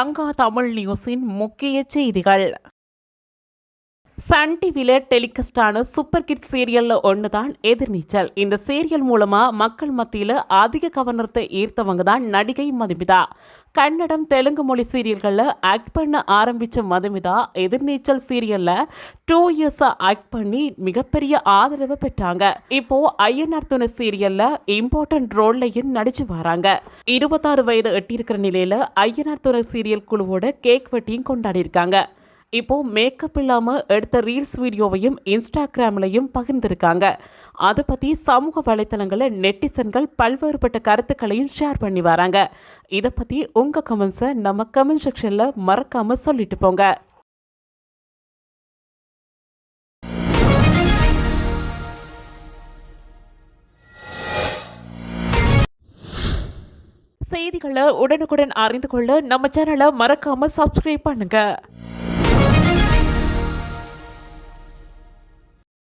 லங்கா தமிழ் நியூஸின் முக்கிய செய்திகள். சன் டிவியில் டெலிகாஸ்டான சூப்பர் கிட் சீரியலில் ஒன்று தான் எதிர்நீச்சல். இந்த சீரியல் மூலமாக மக்கள் மத்தியில் அதிக கவனத்தை ஈர்த்தவங்க தான் நடிகை மதுமிதா. கன்னடம் தெலுங்கு மொழி சீரியல்களில் ஆக்ட் பண்ண ஆரம்பித்த மதுமிதா எதிர்நீச்சல் சீரியலில் டூ இயர்ஸாக ஆக்ட் பண்ணி மிகப்பெரிய ஆதரவு பெற்றாங்க. இப்போது ஐயனார் துணை சீரியலில் இம்பார்ட்டன்ட் ரோல்லையும் நடிச்சு வராங்க. இருபத்தாறு வயது எட்டியிருக்கிற நிலையில் ஐயனார் துணை சீரியல் குழுவோட கேக் வெட்டியும் கொண்டாடி இருக்காங்க இப்போ மேக்கப் இல்லாம எடுத்த ரீல்ஸ் வீடியோவையும் இன்ஸ்டாகிராம்லையும் பகிர்ந்திருக்காங்க. அதை பத்தி சமூக வலைத்தளங்களில் நெட்டிசன்கள் பல்வேறுபட்ட கருத்துக்களையும் ஷேர் பண்ணி வராங்க. இதை பத்தி உங்க கமெண்ட்ஸை நம்ம கமெண்ட் செக்ஷன்ல மறக்காம சொல்லிட்டு போங்க. செய்திகளை உடனுக்குடன் அறிந்து கொள்ள நம்ம சேனலை மறக்காம சப்ஸ்கிரைப் பண்ணுங்க. Thank you.